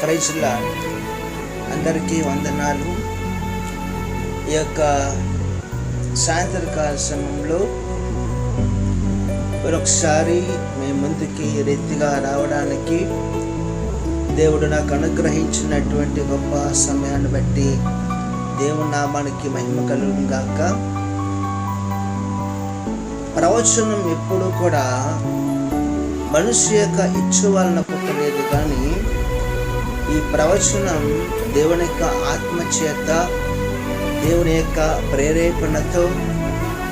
క్రైస్తుల అందరికీ వందనాలు. ఈ యొక్క సాయంత్రకాల సమయంలో మరొకసారి మీ ముందుకి రెత్తిగా రీతిగా రావడానికి దేవుడు నాకు అనుగ్రహించినటువంటి గొప్ప సమయాన్ని బట్టి దేవుని నామానికి మహిమ కలుగు గాక. ప్రవచనం ఎప్పుడూ కూడా మనిషి యొక్క ఇచ్చు వలన పుట్టలేదు కానీ ఈ ప్రవచనం దేవుని యొక్క ఆత్మ చేత దేవుని యొక్క ప్రేరేపణతో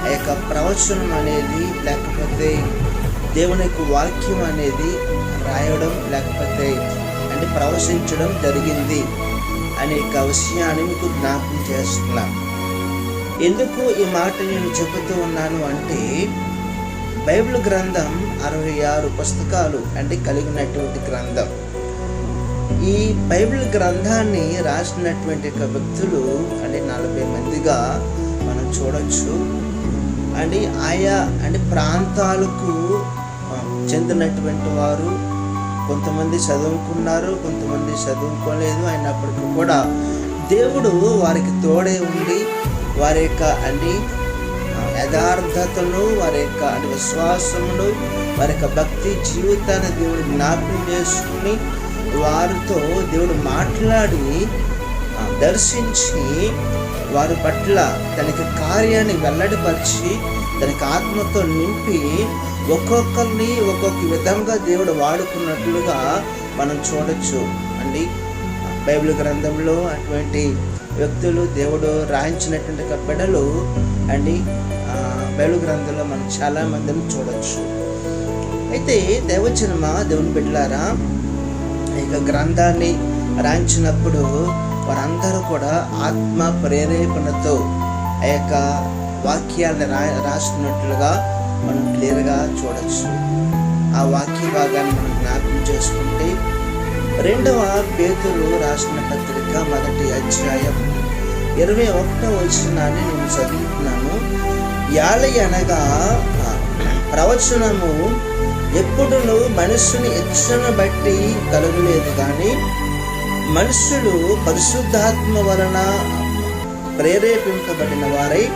ఆ యొక్క ప్రవచనం అనేది లేకపోతే దేవుని యొక్క వాక్యం అనేది రాయడం లేకపోతే అంటే ప్రవచించడం జరిగింది అనే యొక్క విషయాన్ని మీకు జ్ఞాపకం చేస్తున్నాను ఎందుకు ఈ మాట నేను చెబుతూ ఉన్నాను అంటే బైబిల్ గ్రంథం అరవై ఆరు పుస్తకాలు అంటే కలిగినటువంటి గ్రంథం. ఈ బైబిల్ గ్రంథాన్ని రాసినటువంటి యొక్క వ్యక్తులు అంటే నలభై మందిగా మనం చూడొచ్చు. అండ్ ఆయా అంటే ప్రాంతాలకు చెందినటువంటి వారు కొంతమంది చదువుకున్నారు కొంతమంది చదువుకోలేదు అయినప్పటికీ కూడా దేవుడు వారికి తోడే ఉండి వారి యొక్క అన్ని యథార్థతను వారి యొక్క అటు విశ్వాసమును వారి యొక్క భక్తి జీవితాన్ని దేవుడు జ్ఞాపకం చేసుకుని వారితో దేవుడు మాట్లాడి దర్శించి వారి పట్ల తనకి కార్యాన్ని వెల్లడిపరిచి తనకి ఆత్మతో నింపి ఒక్కొక్కరిని ఒక్కొక్క విధంగా దేవుడు వాడుకున్నట్లుగా మనం చూడొచ్చు. అండి బైబిల్ గ్రంథంలో అటువంటి వ్యక్తులు దేవుడు రాయించినటువంటి యొక్క బిడ్డలు అండి బైబిల్ గ్రంథంలో మనం చాలా మందిని చూడొచ్చు. అయితే దేవచనమా దేవుని బిడ్డలారా? అనేక యొక్క గ్రంథాన్ని రాయించినప్పుడు వారందరూ కూడా ఆత్మ ప్రేరేపణతో ఆ యొక్క వాక్యాలను రా రాస్తున్నట్లుగా మనం క్లియర్గా చూడవచ్చు ఆ వాక్య భాగాన్ని మనం జ్ఞాపకం చేసుకుంటే రెండవ పేతులు రాసిన పత్రిక మొదటి అధ్యాయం ఇరవై ఒకటో వచ్చినాన్ని నేను చదువుతున్నాను. యాలై అనగా ప్రవచనము ఎప్పుడును మనుషుని ఇచ్చను బట్టి కలగలేదు కానీ మనుషులు పరిశుద్ధాత్మ వలన ప్రేరేపింపబడిన వారై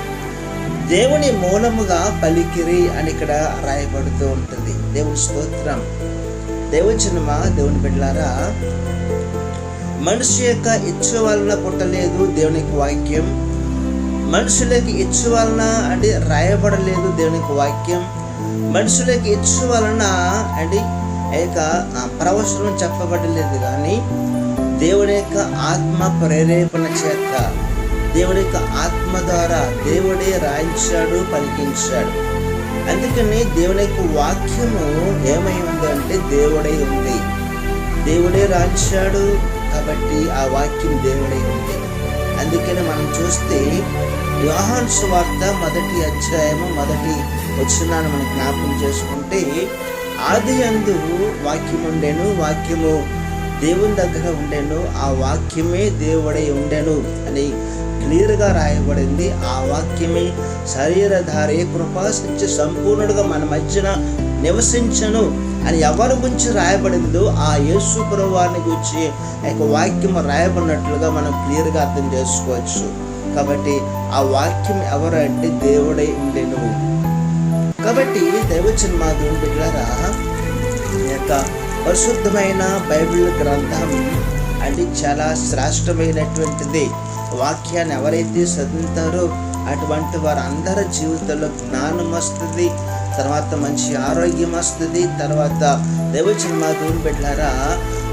దేవుని మూలముగా పలికిరి అని ఇక్కడ రాయబడుతూ ఉంటుంది. దేవుని స్తోత్రం. దేవచనమా దేవుని బిడ్డలారా మనిషి యొక్క ఇచ్చు వలన పుట్టలేదు దేవునికి వాక్యం. మనుషులకి ఇచ్చు వలన అంటే రాయబడలేదు దేవునికి వాక్యం. మనుషులకి ఇచ్చు వలన అండి ఆ యొక్క ప్రవచనం చెప్పబడలేదు కానీ దేవుని యొక్క ఆత్మ ప్రేరేపణ చేత దేవుని యొక్క ఆత్మ ద్వారా దేవుడే రాయించాడు పలికించాడు. అందుకని దేవుని యొక్క వాక్యము ఏమై ఉందంటే అంటే దేవుడై ఉంది. దేవుడే రాయించాడు కాబట్టి ఆ వాక్యం దేవుడై ఉంది. అందుకని మనం చూస్తే యోహాన్ సువార్త మొదటి అధ్యాయము మొదటి వచ్చినాను మనం జ్ఞాపకం చేసుకుంటే ఆది అందు వాక్యం ఉండేను వాక్యము దేవుని దగ్గర ఉండేను ఆ వాక్యమే దేవుడై ఉండెను అని క్లియర్గా రాయబడింది. ఆ వాక్యమే శరీరధారే కృపాసించి సంపూర్ణుడుగా మన మధ్యన నివసించను అని ఎవరి గురించి రాయబడిందో ఆ యేసు ప్రభువాన్ని గురించి ఆ యొక్క వాక్యం రాయబడినట్లుగా మనం క్లియర్గా అర్థం చేసుకోవచ్చు. కాబట్టి ఆ వాక్యం ఎవరు అంటే దేవుడై ఉండెను. కాబట్టి దైవచన్ మా దేవుని బిడ్డలారా ఈ యొక్క పరిశుద్ధమైన బైబిల్ గ్రంథం అది చాలా శ్రేష్టమైనటువంటిది. వాక్యాన్ని ఎవరైతే చదువుతారో అటువంటి వారు అందరి జీవితంలో జ్ఞానం వస్తుంది తర్వాత మంచి ఆరోగ్యం వస్తుంది తర్వాత దైవచన మా దేవుని బిడ్డలారా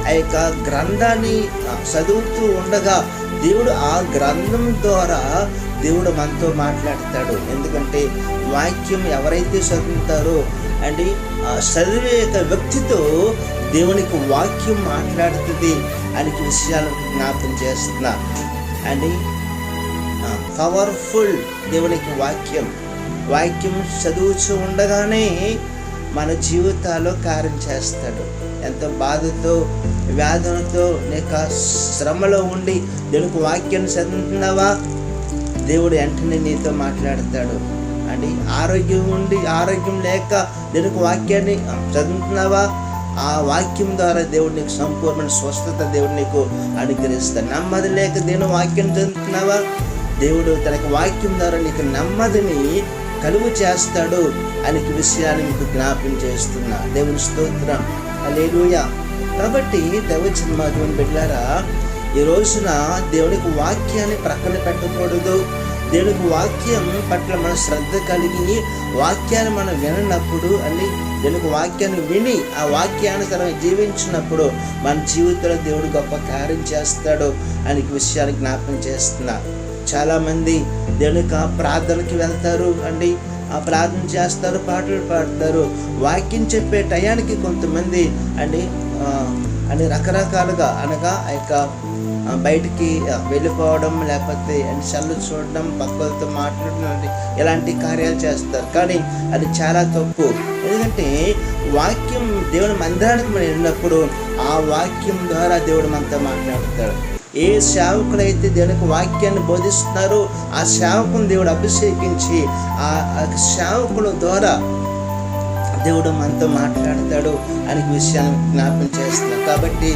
ఆ యొక్క గ్రంథాన్ని చదువుతూ ఉండగా దేవుడు ఆ గ్రంథం ద్వారా దేవుడు మనతో మాట్లాడతాడు. ఎందుకంటే వాక్యం ఎవరైతే చదువుతారో అండ్ చదివే యొక్క వ్యక్తితో దేవునికి వాక్యం మాట్లాడుతుంది అనే విషయాలు జ్ఞాపం చేస్తున్నా. అండ్ పవర్ఫుల్ దేవునికి వాక్యం. వాక్యం చదువుతూ ఉండగానే మన జీవితాల్లో కార్యం చేస్తాడు. ఎంతో బాధతో వేదనతో లేక శ్రమలో ఉండి దేవునికి వాక్యాన్ని చదువుతున్నావా? దేవుడు వెంటనే నీతో మాట్లాడతాడు. అని ఆరోగ్యం ఉండి ఆరోగ్యం లేక దేవునికి వాక్యాన్ని చదువుతున్నావా? ఆ వాక్యం ద్వారా దేవుడు నీకు సంపూర్ణ స్వస్థత దేవుడు నీకు అనుగ్రహిస్తాడు. నెమ్మది లేక నేను వాక్యం చదువుతున్నావా? దేవుడు తనకు వాక్యం ద్వారా నీకు నెమ్మదిని కలుగు చేస్తాడు అనే విషయాన్ని మీకు జ్ఞాపం చేస్తున్నా. దేవుని స్తోత్రం. అలేలుయ కాబట్టి దైవచన మాధవన్ బిడ్డారా ఈ రోజున దేవునికి వాక్యాన్ని ప్రక్కన పెట్టకూడదు. దేవునికి వాక్యం పట్ల మన శ్రద్ధ కలిగి వాక్యాన్ని మనం విననప్పుడు అని దేవునికి వాక్యాన్ని విని ఆ వాక్యానుసరం జీవించినప్పుడు మన జీవితంలో దేవుడు గొప్ప కార్యం చేస్తాడు అనే విషయాన్ని జ్ఞాపకం చేస్తున్నా. చాలామంది దేవునికి ఆ ప్రార్థనకి వెళ్తారు అండి ఆ ప్రార్థన చేస్తారు పాటలు పాడతారు వాక్యం చెప్పే టయానికి కొంతమంది అండి అని రకరకాలుగా అనగా ఆ యొక్క బయటికి వెళ్ళిపోవడం లేకపోతే చల్లు చూడడం పక్కలతో మాట్లాడడం ఇలాంటి కార్యాలు చేస్తారు. కానీ అది చాలా తప్పు. ఎందుకంటే వాక్యం దేవుని మందిరానికి మనం వెళ్ళినప్పుడు ఆ వాక్యం ద్వారా దేవుడు మనతో మాట్లాడతాడు. ఏ సేవకులైతే దేవునికి వాక్యాన్ని బోధిస్తున్నారో ఆ సేవకుని దేవుడు అభిషేకించి ఆ ఆ సేవకుల ద్వారా దేవుడు మనతో మాట్లాడతాడు అనే విషయాన్ని జ్ఞాపం చేస్తున్నాం కాబట్టి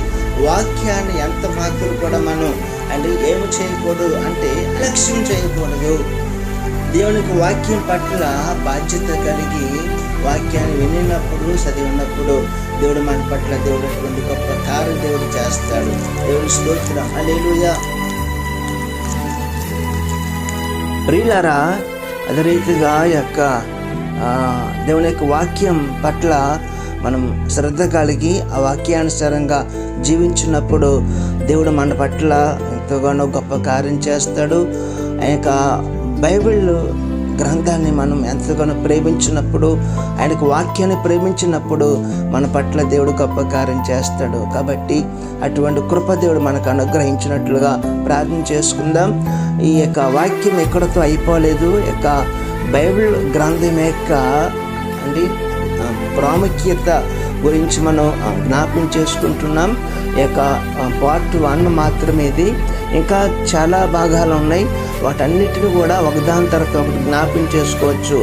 వాక్యాన్ని ఎంత మాత్రం కూడా మనం అంటే ఏమి చేయకూడదు అంటే అలక్ష్యం చేయకూడదు. దేవునికి వాక్యం పట్ల బాధ్యత కలిగి వాక్యాన్ని వినినప్పుడు చదివినప్పుడు దేవుడు మన పట్ల దేవుడు అటువంటి గొప్ప కార్యం దేవుడు చేస్తాడు. దేవుడు స్తోత్రం. అలేలుయా ప్రియులారా అదే రీతిగా యొక్క దేవుని యొక్క వాక్యం పట్ల మనం శ్రద్ధ కలిగి ఆ వాక్యానుసారంగా జీవించినప్పుడు దేవుడు మన పట్ల ఎంతగానో గొప్ప కార్యం చేస్తాడు. ఆ యొక్క బైబిల్ గ్రంథాన్ని మనం ఎంతగానో ప్రేమించినప్పుడు ఆయనకు వాక్యాన్ని ప్రేమించినప్పుడు మన పట్ల దేవుడు గొప్ప కార్యం చేస్తాడు. కాబట్టి అటువంటి కృప దేవుడు మనకు అనుగ్రహించినట్లుగా ప్రార్థన చేసుకుందాం. ఈ యొక్క వాక్యం ఎక్కడితో అయిపోలేదు. యొక్క బైబిల్ గ్రంథం యొక్క అండి ప్రాముఖ్యత గురించి మనం జ్ఞాపకం చేసుకుంటున్నాం. ఈ యొక్క పార్ట్ వన్ మాత్రమే ఇది. ఇంకా చాలా భాగాలు ఉన్నాయి. వాటన్నిటిని కూడా ఒకదాని తర్వాత ఒకటి జ్ఞాపకం చేసుకోవచ్చు.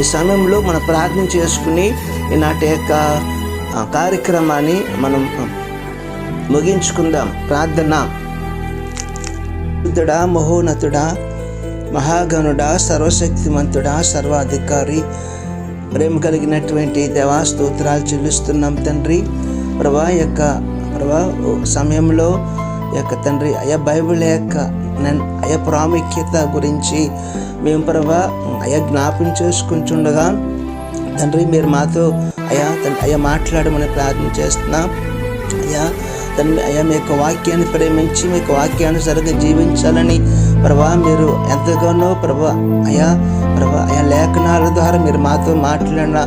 ఈ సమయంలో మనం ప్రార్థన చేసుకుని ఈనాటి యొక్క కార్యక్రమాన్ని మనం ముగించుకుందాం. ప్రార్థన. బుద్ధుడా మహోన్నతుడా మహాగణుడా సర్వశక్తిమంతుడా సర్వాధికారి. ప్రేమ కలిగినటువంటి దేవా స్తోత్రాలు చెల్లిస్తున్నాం తండ్రి. ప్రభా యొక్క ప్రభా సమయంలో యొక్క తండ్రి అయా బైబిల్ యొక్క నన్- అయా ప్రాముఖ్యత గురించి మేము ప్రభా అయా జ్ఞాపం చేసుకుంటుండగా తండ్రి మీరు మాతో అయా తండ్రి అయ్యా మాట్లాడమని ప్రార్థన చేస్తున్నాం. అయ్యా తండ్రి అయ్యా మీ యొక్క వాక్యాన్ని ప్రేమించి మీ యొక్క వాక్యానుసరిగా జీవించాలని ప్రభా మీరు ఎంతగానో ప్రభా అయా ప్రభా అయా లేఖనాల ద్వారా మీరు మాతో మాట్లాడిన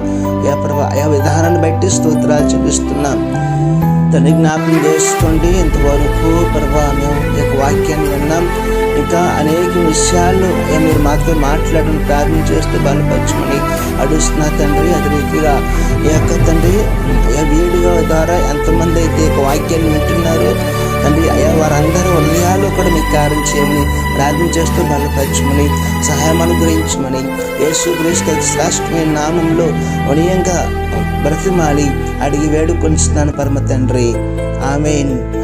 అయా ప్రభా అయా విధానాన్ని బట్టి స్తోత్రాలు చూపిస్తున్నాం తండ్రి జ్ఞాపకం చేసుకోండి. ఇంతవరకు ప్రభా మేము ఈ యొక్క వాక్యాన్ని విన్నాం. ఇంకా అనేక విషయాలు అయ్యా మీరు మాతో మాట్లాడడం ప్రార్థన చేస్తూ బలపరచమని అడుస్తున్నా తండ్రి. అదే రీతిగా ఈ యొక్క తండ్రి వీడియో ద్వారా ఎంతమంది అయితే వాక్యాన్ని వింటున్నారు. తండ్రి అయ్యా వారందరూ హృదయాలు కూడా మీకు కార్యం చేయమని ప్రార్థన చేస్తూ బలపరచమని సహాయం అనుగ్రహించమని యేసు క్రీస్తు శ్రేష్టమైన నామంలో వనీయంగా బ్రతిమాలి అడిగి వేడుకొనిస్తున్నాను పరమ తండ్రి. ఆమెన్.